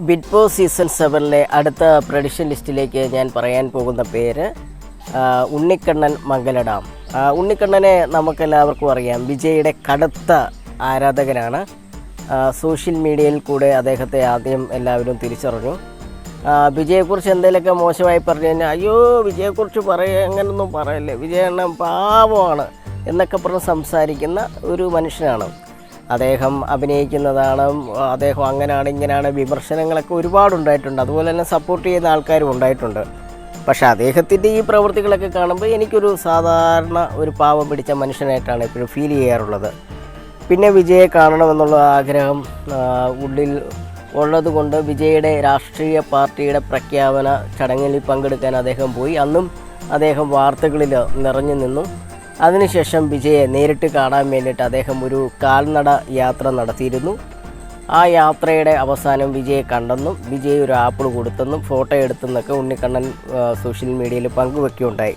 Big boss season സെവനിലെ അടുത്ത prediction ലിസ്റ്റിലേക്ക് ഞാൻ പറയാൻ പോകുന്ന പേര് ഉണ്ണിക്കണ്ണൻ മംഗലഡാം ഉണ്ണിക്കണ്ണനെ നമുക്കെല്ലാവർക്കും അറിയാം. വിജയുടെ കടുത്ത ആരാധകനാണ്. സോഷ്യൽ മീഡിയയിൽ കൂടെ അദ്ദേഹത്തെ ആദ്യം എല്ലാവരും തിരിച്ചറിഞ്ഞു. വിജയെക്കുറിച്ച് എന്തെങ്കിലുമൊക്കെ മോശമായി പറഞ്ഞു കഴിഞ്ഞാൽ അയ്യോ വിജയെക്കുറിച്ച് പറയുക അങ്ങനൊന്നും പറയല്ലേ. വിജയണ്ണൻ പാവമാണ് എന്നൊക്കെ പറഞ്ഞ് സംസാരിക്കുന്ന ഒരു മനുഷ്യനാണ്. അദ്ദേഹം അഭിനയിക്കുന്നതാണ് അദ്ദേഹം അങ്ങനെയാണ് ഇങ്ങനെയാണ് വിമർശനങ്ങളൊക്കെ ഒരുപാടുണ്ടായിട്ടുണ്ട്. അതുപോലെ തന്നെ സപ്പോർട്ട് ചെയ്യുന്ന ആൾക്കാരും ഉണ്ടായിട്ടുണ്ട്. പക്ഷേ അദ്ദേഹത്തിന്റെ ഈ പ്രവൃത്തികളൊക്കെ കാണുമ്പോൾ എനിക്കൊരു സാധാരണ ഒരു പാവം പിടിച്ച മനുഷ്യനായിട്ടാണ് എപ്പോഴും ഫീൽ ചെയ്യാറുള്ളത്. പിന്നെ വിജയെ കാണണമെന്നുള്ള ആഗ്രഹം ഉള്ളിൽ ഉള്ളത് കൊണ്ട് വിജയുടെ രാഷ്ട്രീയ പാർട്ടിയുടെ പ്രഖ്യാപന ചടങ്ങിൽ പങ്കെടുക്കാൻ അദ്ദേഹം പോയി. അന്നും അദ്ദേഹം വാർത്തകളിൽ നിറഞ്ഞു നിന്നു. അതിനുശേഷം വിജയെ നേരിട്ട് കാണാൻ വേണ്ടിയിട്ട് അദ്ദേഹം ഒരു കാൽനട യാത്ര നടത്തിയിരുന്നു. ആ യാത്രയുടെ അവസാനം വിജയെ കണ്ടെന്നും വിജയ് ഒരു ആപ്പിൾ കൊടുത്തെന്നും ഫോട്ടോ എടുത്തെന്നൊക്കെ ഉണ്ണിക്കണ്ണൻ സോഷ്യൽ മീഡിയയിൽ പങ്കുവെക്കുകയുണ്ടായി.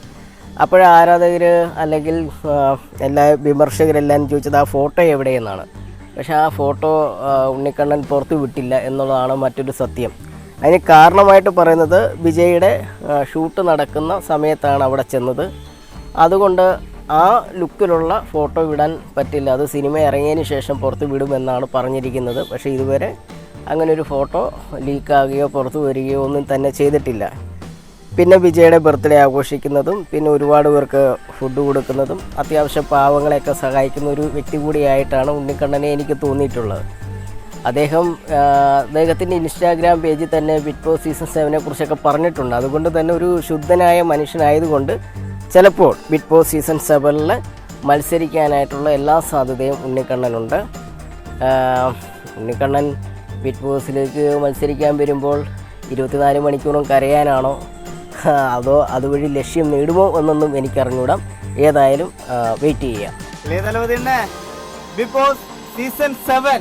അപ്പോൾ ആരാധകർ അല്ലെങ്കിൽ എല്ലാ വിമർശകരെല്ലാം ചോദിച്ചത് ആ ഫോട്ടോ എവിടെയെന്നാണ്. പക്ഷേ ആ ഫോട്ടോ ഉണ്ണിക്കണ്ണൻ പുറത്തു വിട്ടില്ല എന്നുള്ളതാണ് മറ്റൊരു സത്യം. അതിന് കാരണമായിട്ട് പറയുന്നത് വിജയുടെ ഷൂട്ട് നടക്കുന്ന സമയത്താണ് അവിടെ ചെന്നത്. അതുകൊണ്ട് ആ ലുക്കിലുള്ള ഫോട്ടോ വിടാൻ പറ്റില്ല. അത് സിനിമ ഇറങ്ങിയതിന് ശേഷം പുറത്ത് വിടുമെന്നാണ് പറഞ്ഞിരിക്കുന്നത്. പക്ഷേ ഇതുവരെ അങ്ങനെ ഒരു ഫോട്ടോ ലീക്കാകുകയോ പുറത്തു വരികയോ ഒന്നും തന്നെ ചെയ്തിട്ടില്ല. പിന്നെ വിജയുടെ ബർത്ത്ഡേ ആഘോഷിക്കുന്നതും പിന്നെ ഒരുപാട് പേർക്ക് ഫുഡ് കൊടുക്കുന്നതും അത്യാവശ്യം പാവങ്ങളെയൊക്കെ സഹായിക്കുന്ന ഒരു വ്യക്തി കൂടിയായിട്ടാണ് ഉണ്ണിക്കണ്ണനെ എനിക്ക് തോന്നിയിട്ടുള്ളത്. അദ്ദേഹം അദ്ദേഹത്തിന്റെ ഇൻസ്റ്റാഗ്രാം പേജിൽ തന്നെ ബിഗ് ബോസ് സീസൺ സെവനെ കുറിച്ചൊക്കെ പറഞ്ഞിട്ടുണ്ട്. അതുകൊണ്ട് തന്നെ ഒരു ശുദ്ധനായ മനുഷ്യനായതുകൊണ്ട് ചിലപ്പോൾ ബിഗ് ബോസ് സീസൺ സെവനിൽ മത്സരിക്കാനായിട്ടുള്ള എല്ലാ സാധ്യതയും ഉണ്ണിക്കണ്ണനുണ്ട്. ഉണ്ണിക്കണ്ണൻ ബിഗ് ബോസിലേക്ക് മത്സരിക്കാൻ വരുമ്പോൾ ഇരുപത്തിനാല് മണിക്കൂറും കരയാനാണോ? അതോ അതുവഴി ലക്ഷ്യം നേടുമോ എന്നൊന്നും എനിക്കറിഞ്ഞൂടാം. ഏതായാലും വെയിറ്റ് ചെയ്യാം ബിഗ് ബോസ് സീസൺ സെവൻ